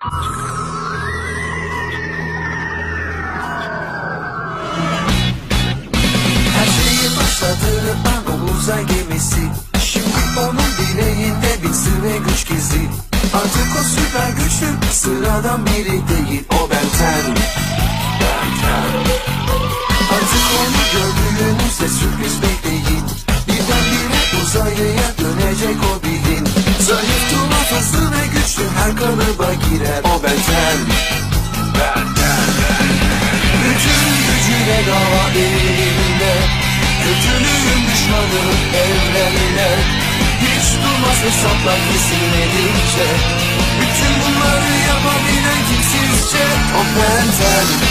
Her şeyi başladığı an o uzay gemisi. Şimdi onun dileğinde bir sır ve güç gizli. Artık o süper güçlü sıradan biri değil O benten Benten Artık onu gördüğünüzde sürpriz bekleyin Birdenbire uzaylıya dönecek o bilin kalıba girer. O beten. Benden Bütün gücüne dava elinde Kötülüğün düşmanı evrenine Hiç durmaz hesaplar kesilmedikçe Bütün bunları yapabilen kimsizce O benden